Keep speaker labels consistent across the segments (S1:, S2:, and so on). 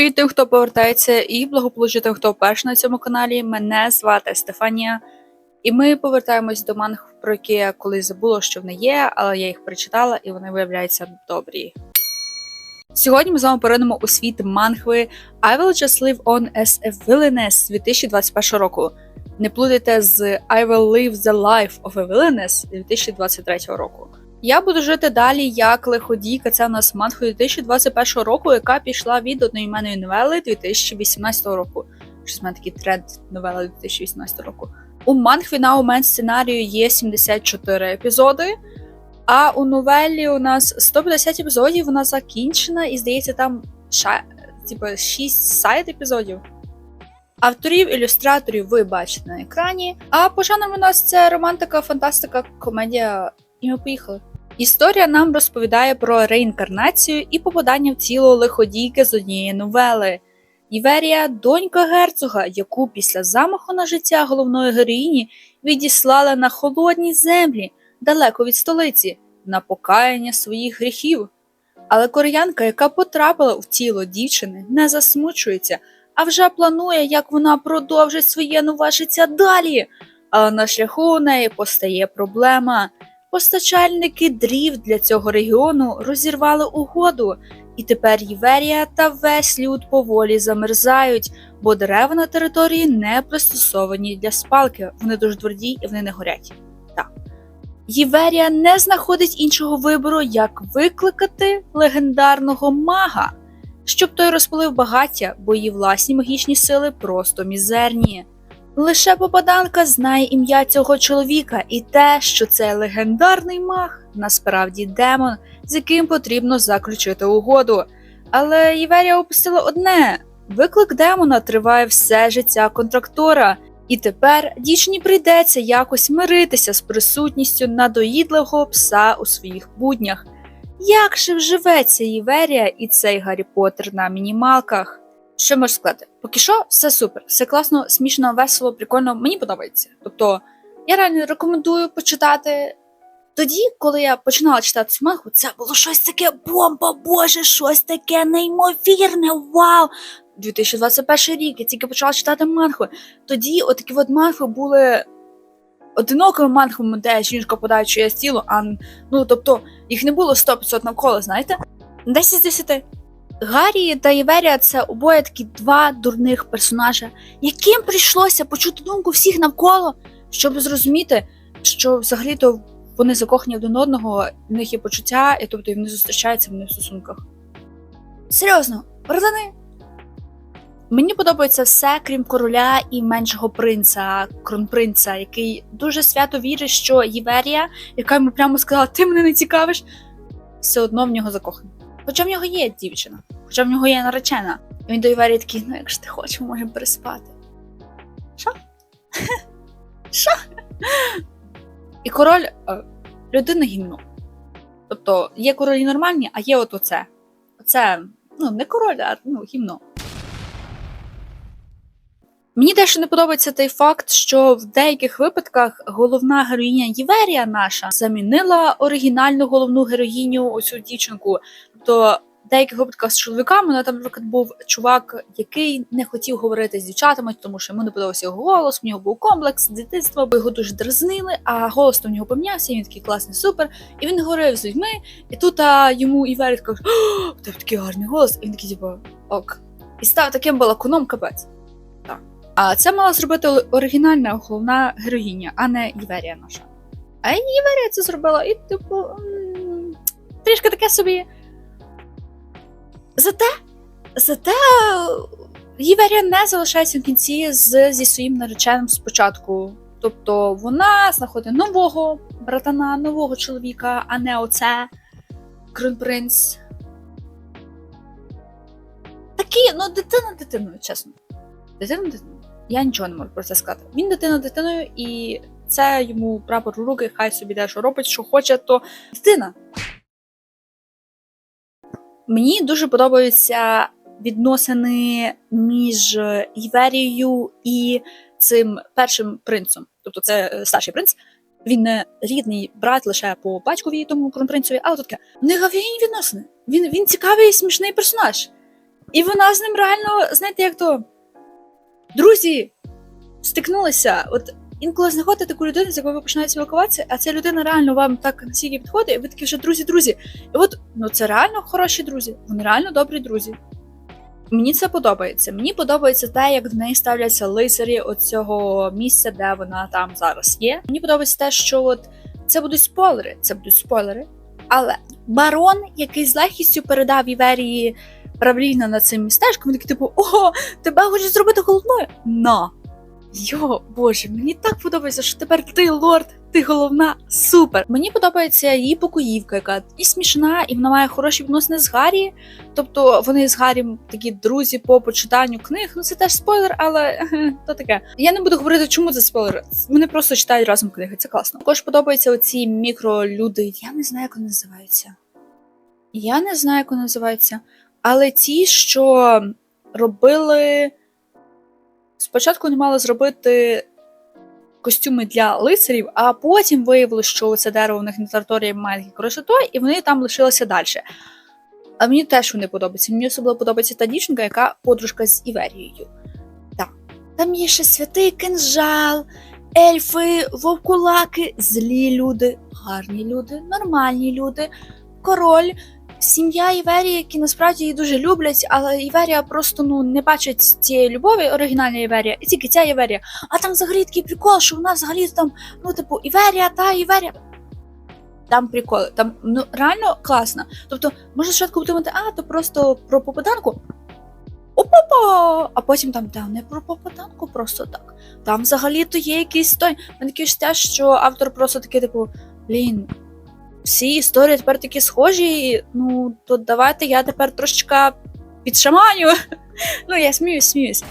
S1: Привіт тим, хто повертається, і благополуччя тим, хто вперше на цьому каналі. Мене звати Стефанія, і ми повертаємось до манг, про які я колись забула, що вони є, але я їх прочитала, і вони виявляються добрі. Сьогодні ми з вами поринемо у світ мангви I Will Just Live On as a Villainess 2021 року. Не плутайте з I Will Live the Life of a Villainess 2023 року. Я буду жити далі як лиходійка. Це у нас манхва 2021 року, яка пішла від одноіменної новели 2018 року. Щось мене такий тренд новели 2018 року. У манхві на момент сценарію є 74 епізоди. А у новелі у нас 150 епізодів, вона закінчена, і здається, там ша... типу, 6 сайт епізодів. Авторів, ілюстраторів ви бачите на екрані. А по жанрам у нас це романтика, фантастика, комедія. І ми поїхали. Історія нам розповідає про реінкарнацію і попадання в тіло лиходійки з однієї новели. Іверія донька герцога, яку після замаху на життя головної героїні відіслали на холодні землі, далеко від столиці, на покаяння своїх гріхів. Але кореянка, яка потрапила в тіло дівчини, не засмучується, а вже планує, як вона продовжить своє нове життя далі. Але на шляху у неї постає проблема. Постачальники дрів для цього регіону розірвали угоду, і тепер Єверія та весь люд поволі замерзають, бо дерева на території не пристосовані для спалки, вони дуже тверді і вони не горять. Так. Єверія не знаходить іншого вибору, як викликати легендарного мага, щоб той розпалив багаття, бо її власні магічні сили просто мізерні. Лише попаданка знає ім'я цього чоловіка і те, що це легендарний маг, насправді демон, з яким потрібно заключити угоду. Але Єверія опустила одне: виклик демона триває все життя контрактора, і тепер дівчині прийдеться якось миритися з присутністю надоїдливого пса у своїх буднях. Як же вживеться Єверія і цей Гаррі Поттер на мінімалках? Що можу сказати? Поки що все супер, все класно, смішно, весело, прикольно. Мені подобається. Тобто, я реально рекомендую почитати. Тоді, коли я починала читати цю мангу, це було щось таке бомба, боже, щось таке неймовірне, вау! 2021 рік, я тільки почала читати мангу. Тоді отакі от мангви були одинокими мангами, де жінка подає чиєсь тіло, а ну тобто їх не було 100-500 навколо, знаєте? 10 з 10. Гаррі та Єверія це обоє такі два дурних персонажа, яким прийшлося почути думку всіх навколо, щоб зрозуміти, що взагалі-то вони закохані один одного, в них є почуття, і тобто вони зустрічаються вони в стосунках. Серйозно, братани. Мені подобається все, крім короля і меншого принца, кронпринца, який дуже свято вірить, що Єверія, яка йому прямо сказала, ти мене не цікавиш, все одно в нього закоханий. Хоча в нього є дівчина, хоча в нього є наречена. І він до Єверії такий, ну якщо ти хочеш, ми можемо переспати. Що? Що? І король е, людина гімно. Тобто є королі нормальні, а є от оце. Оце, ну, не король, а ну, гімно. Мені дещо не подобається той факт, що в деяких випадках головна героїня Єверія наша замінила оригінальну головну героїню, оцю дівчинку. Тобто деяких випадках з чоловіками вона там, наприклад, був чувак, який не хотів говорити з дівчатами, тому що йому не подобався його голос, в нього був комплекс з дитинства, бо його дуже дразнили, а голос в нього помінявся, і він такий класний, супер. І він говорив з людьми, і тут а, йому Єверія каже, о, у тебе такий гарний голос, і він такий, типу, ок. І став таким балакуном капець. А це мала зробити оригінальна головна героїня, а не Єверія наша. А Єверія це зробила, і, типу, трішки таке собі. Зате, зате Єверія не залишається в кінці з, зі своїм нареченим спочатку. Тобто вона знаходить нового братана, нового чоловіка, а не оце кронпринц. Такі, ну, дитина дитиною, чесно. Дитина дитиною. Я нічого не можу про це сказати. Він дитина дитиною, і це йому прапор у руки, хай собі де що робить, що хоче, то дитина. Мені дуже подобаються відносини між Єверією і цим першим принцем. Тобто це е, старший принц. Він не рідний брат лише по батькові тому кронпринцеві, але таке. Них офігенні відносини. Він, він цікавий смішний персонаж. І вона з ним реально, знаєте, як то друзі стикнулися. От інколи знаходите таку людину, з якою ви починаєте спілкуватися, а ця людина реально вам так настільки підходить, і ви такі вже друзі-друзі. І от ну це реально хороші друзі, вони реально добрі друзі. Мені це подобається. Мені подобається те, як до неї ставляться лицарі оцього місця, де вона там зараз є. Мені подобається те, що от це будуть спойлери, це будуть спойлери. Але барон, який з легкістю передав Іверії правління над цим містечком, він такий типу, ого, тебе хочуть зробити головною? На! Йо, боже, мені так подобається, що тепер ти лорд, ти головна, супер. Мені подобається її покоївка, яка і смішна, і вона має хороші відносини з Гаррі. Тобто вони з Гаррі такі друзі по почитанню книг. Ну це теж спойлер, але то таке. Я не буду говорити, чому це спойлер. Вони просто читають разом книги. Це класно. Також подобаються оці мікролюди. Я не знаю, як вони називаються. Я не знаю, як вони називаються. Але ті, що робили. Спочатку вони мали зробити костюми для лицарів, а потім виявилося, що це дерево у них на території має красоту, і вони там лишилися далі. А мені теж вони подобаються. Мені особливо подобається та дівчинка, яка подружка з Іверією. Так. Там є ще святий кинжал, ельфи, вовкулаки, злі люди, гарні люди, нормальні люди, король, сім'я Іверії, які насправді її дуже люблять, але Іверія просто ну не бачить цієї любові, оригінальна Іверія, і тільки ця Іверія. А там взагалі такий прикол, що вона взагалі там, ну, типу, Іверія та Іверія. Там приколи, там ну реально класно. Тобто, можна спочатку подумати, а то просто про попаданку. Опа! А потім там та не про попаданку просто так. Там взагалі-то є якийсь той. Мене таке те, що автор просто такий, типу, блін, всі історії тепер такі схожі. і, Ну, то давайте я тепер трошечка підшаманю. Ну, я сміюсь, сміюсь.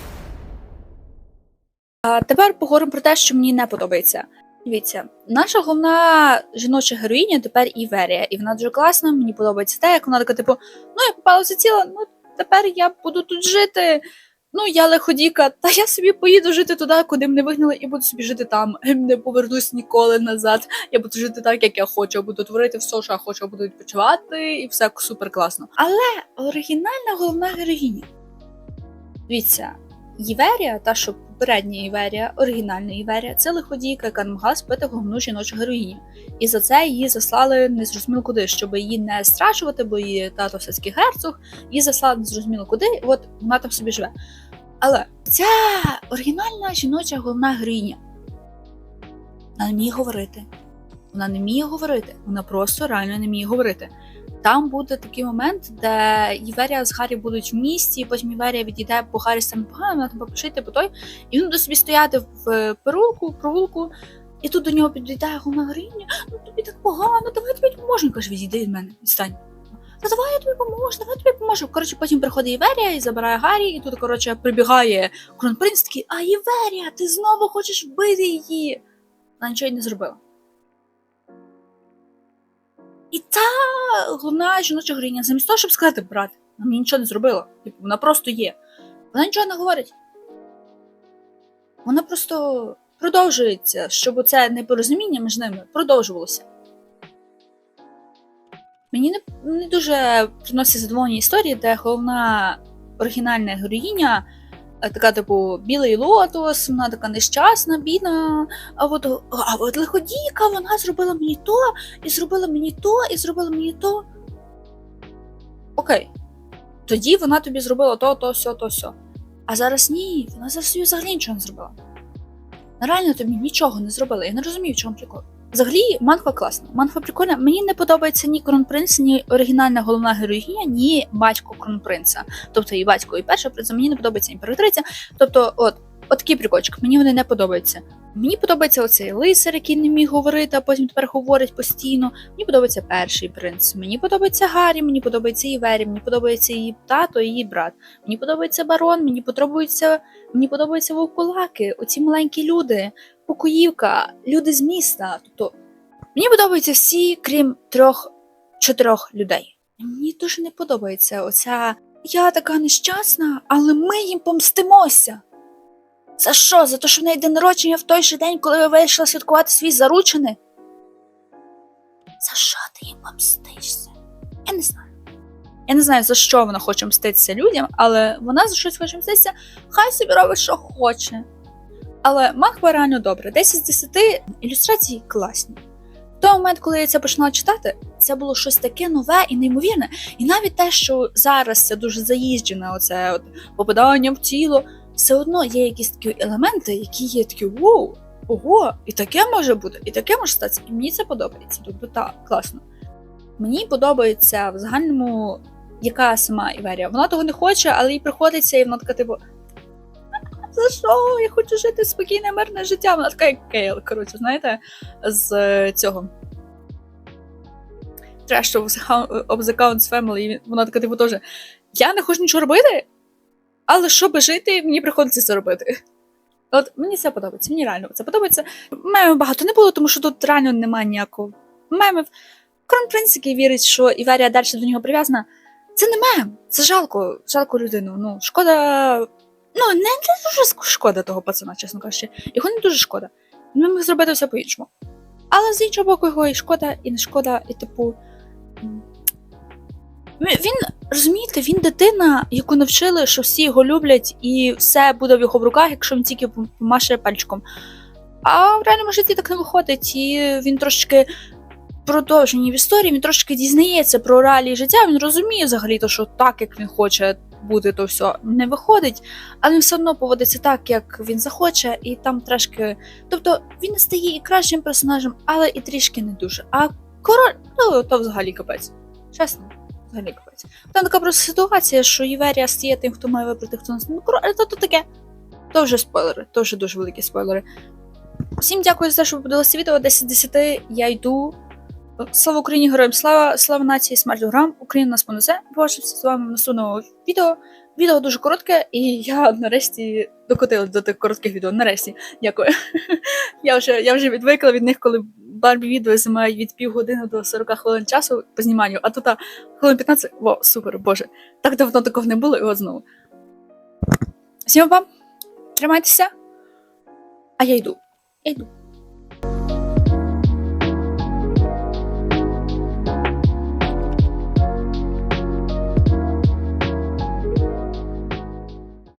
S1: А тепер поговоримо про те, що мені не подобається. Дивіться, наша головна жіноча героїня тепер Іверія, і вона дуже класна. Мені подобається те, як вона така, типу, ну я попала попалася ціла, ну тепер я буду тут жити. Ну, я лиходіка, та я собі поїду жити туди, куди мене вигнали, і буду собі жити там. Не повернусь ніколи назад. Я буду жити так, як я хочу. Буду творити все, що я хочу, буду відпочивати, і все супер класно. Але оригінальна головна героїня. Дивіться, Єверія, та що попередня Єверія, оригінальна Єверія, це лиходійка, яка не могла спити головну жіночу героїню. І за це її заслали незрозуміло куди, щоб її не страчувати, бо її тато все-таки герцог, її заслали незрозуміло куди, і от вона там собі живе. Але ця оригінальна жіноча головна героїня. Вона не вміє говорити. Вона не вміє говорити, вона просто реально не вміє говорити. Там буде такий момент, де Єверія з Гаррі будуть в місті, потім Єверія відійде, бо Гаррі стане погано, вона там попишити по той, і він буде собі стояти в перулку, провулку, і тут до нього підійде головна героїня, ну тобі так погано, давай тобі поможу. Він каже, відійди від мене, відстань. Та давай я тобі поможу, давай я тобі поможу. Коротше, потім приходить Єверія і забирає Гаррі, і тут, коротше, прибігає кронпринц такий, а Єверія, ти знову хочеш вбити її. Вона нічого й не зробила. І та головна жіноча героїня, замість того, щоб сказати, брат, вона мені нічого не зробила. Типу, вона просто є. Вона нічого не говорить. Вона просто продовжується, щоб це непорозуміння між ними продовжувалося. Мені не, не дуже приносить задоволення історії, де головна оригінальна героїня, така, типу, білий лотос, вона така нещасна, бідна. А от, а от лиходійка, вона зробила мені то, і зробила мені то, і зробила мені то. Окей. Тоді вона тобі зробила то, то, сьо, то, сьо. А зараз ні, вона зараз собі взагалі нічого не зробила. Реально тобі нічого не зробила. Я не розумію, в чому прикол. Взагалі, манхва класна. Манхва прикольна. Мені не подобається ні кронпринц, ні оригінальна головна героїня, ні батько кронпринца. Тобто і батько, і перша принца, Мені не подобається імператриця. Тобто, от, от такий прикольчик, мені вони не подобаються. Мені подобається оцей лисар, який не міг говорити, а потім тепер говорить постійно. Мені подобається перший принц. Мені подобається Гаррі, мені подобається Івері, мені подобається її тато і її брат. Мені подобається барон, мені подобаються, мені подобаються вовкулаки, оці маленькі люди, покоївка, люди з міста. Тобто мені подобаються всі, крім трьох-чотирьох людей. Мені дуже не подобається оця. Я така нещасна, але ми їм помстимося. За що? За те, що в неї день народження в той же день, коли ви вирішили святкувати свій заручини? За що ти їм помстишся? Я не знаю. Я не знаю, за що вона хоче мститися людям, але вона за щось хоче мститися, хай собі робить, що хоче. Але Махва реально добре. 10 з 10 ілюстрації класні. В той момент, коли я це почала читати, це було щось таке нове і неймовірне. І навіть те, що зараз це дуже заїжджене, оце от попадання в тіло, все одно є якісь такі елементи, які є такі воу, ого, і таке може бути, і таке може статися. І мені це подобається. Тобто так, класно. Мені подобається в загальному, яка сама Іверія. Вона того не хоче, але їй приходиться, і вона така, типу. За що? Я хочу жити спокійне, мирне життя. Вона така, як Кейл, коротше, знаєте, з е, цього. Trash of the Counts Family. Вона така, типу, теж. Я не хочу нічого робити, але щоб жити, мені приходиться це робити. От мені це подобається, мені реально це подобається. Мемів багато не було, тому що тут реально немає ніякого мемів. Кронпринц, який вірить, що Іверія далі до нього прив'язана, це не мем, це жалко, жалко людину. Ну, шкода. Ну, не, дуже шкода того пацана, чесно кажучи. Його не дуже шкода. Він міг зробити все по-іншому. Але з іншого боку, його і шкода, і не шкода, і типу. М, Він, розумієте, він дитина, яку навчили, що всі його люблять, і все буде в його в руках, якщо він тільки пом- помаше пальчиком. А в реальному житті так не виходить, і він трошечки продовження в історії, він трошки дізнається про реалії життя, він розуміє взагалі, то, що так, як він хоче бути, то все не виходить, але він все одно поводиться так, як він захоче, і там трошки. Тобто він стає і кращим персонажем, але і трішки не дуже. А король, ну то взагалі капець. Чесно, взагалі капець. Там така просто ситуація, що Іверія стає тим, хто має вибрати, хто не ну, король, то, то таке. То вже спойлери, то вже дуже великі спойлери. Всім дякую за те, що ви подивилися відео 10 з 10. Я йду. Слава Україні, героям слава, слава нації, смерть ворогам, Україна нас понесе. Побачимося з вами в наступному відео. Відео дуже коротке, і я нарешті докотила до тих коротких відео. Нарешті, дякую. я вже я вже відвикла від них, коли барбі відео займають від півгодини до 40 хвилин часу по зніманню, а тут а, хвилин 15. Во, супер, боже. Так давно такого не було, і от знову. Всім вам, тримайтеся, а я йду. Я йду.